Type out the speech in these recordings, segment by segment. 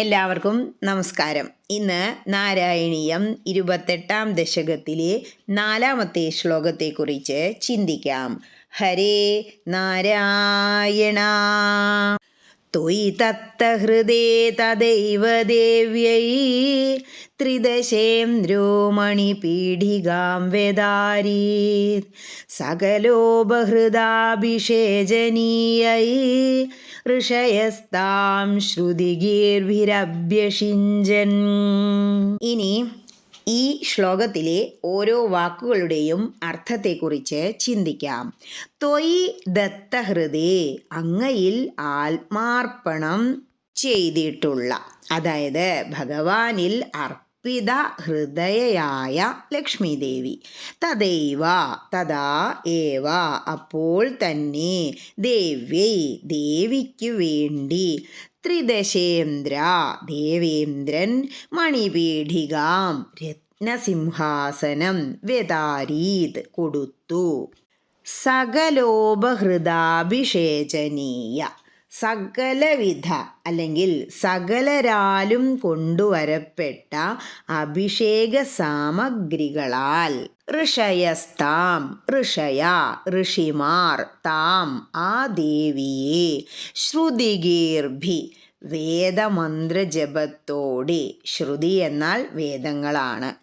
എല്ലാവർക്കും നമസ്കാരം. ഇന്ന് നാരായണീയം ഇരുപത്തെട്ടാം ദശകത്തിലെ നാലാമത്തെ ശ്ലോകത്തെക്കുറിച്ച് ചിന്തിക്കാം. ഹരേ നാരായണ. തദൈവ ദേവ്യൈ. ത്രിദശേം ദ്രോമണി പീഠികാം വേദാരീത് സകലോപഹൃദാഭിഷേചനീയൈ ഋഷയസ്താം ശ്രുതിഗീർഭിരഭ്യഷിഞ്ചൻ. ഇനി ഈ ശ്ലോകത്തിലെ ഓരോ വാക്കുകളുടെയും അർത്ഥത്തെക്കുറിച്ച് ചിന്തിക്കാം. തൊയി ദത്തഹൃദേ അങ്ങയിൽ ആത്മാർപ്പണം ചെയ്തിട്ടുള്ള അതായത് ഭഗവാനിൽ അർപ്പിത ഹൃദയയായ ലക്ഷ്മി ദേവി തദൈവ തഥാ ഏവ അപ്പോൾ തന്നെ ദേവ്യൈ ദേവിക്ക് വേണ്ടി ത്രിദശേന്ദ്ര ദേവേന്ദ്രൻ മണിപീഠികാം രത്നസിംഹാസനം വ്യതാരീത് കൊടുത്തു. സകലോപഹൃതാഭിഷേചനീയ സകലവിധ അല്ലെങ്കിൽ സകലരാലും കൊണ്ടുവരപ്പെട്ട അഭിഷേക സാമഗ്രികളാൽ ഋഷയസ്താം ഋഷയ ഋഷിമാർ താം ആ ദേവിയെ ശ്രുതികീർഭി വേദമന്ത്രജപത്തോടെ. ശ്രുതി എന്നാൽ വേദങ്ങളാണ്.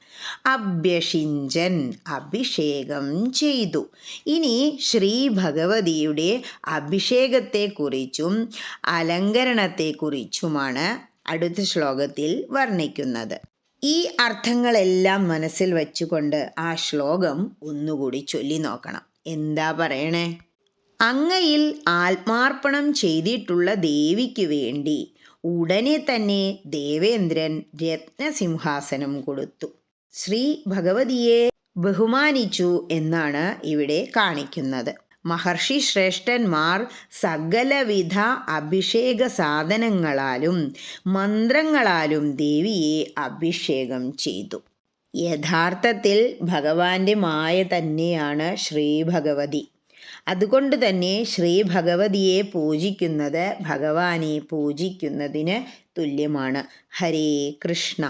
അഭ്യഷിഞ്ചൻ അഭിഷേകം ചെയ്തു. ഇനി ശ്രീ ഭഗവതിയുടെ അഭിഷേകത്തെക്കുറിച്ചും അലങ്കരണത്തെക്കുറിച്ചുമാണ് അടുത്ത ശ്ലോകത്തിൽ വർണിക്കുന്നത്. ഈ അർത്ഥങ്ങളെല്ലാം മനസ്സിൽ വച്ചുകൊണ്ട് ആ ശ്ലോകം ഒന്നുകൂടി ചൊല്ലി നോക്കണം. എന്താ പറയണേ? അങ്ങയിൽ ആത്മാർപ്പണം ചെയ്തിട്ടുള്ള ദേവിക്ക് വേണ്ടി ഉടനെ തന്നെ ദേവേന്ദ്രൻ രത്നസിംഹാസനം കൊടുത്തു. ശ്രീ ഭഗവതിയെ ബഹുമാനിച്ചു എന്നാണ് ഇവിടെ കാണിക്കുന്നത്. മഹർഷി ശ്രേഷ്ഠന്മാർ സകലവിധ അഭിഷേക സാധനങ്ങളാലും മന്ത്രങ്ങളാലും ദേവിയെ അഭിഷേകം ചെയ്തു. യഥാർത്ഥത്തിൽ ഭഗവാന്റെ മായ തന്നെയാണ് ശ്രീ ഭഗവതി അതുകൊണ്ട് തന്നെ ശ്രീ ഭഗവതിയെ പൂജിക്കുന്നത് ഭഗവാനെ പൂജിക്കുന്നതിന് തുല്യമാണ്. ഹരേ കൃഷ്ണ.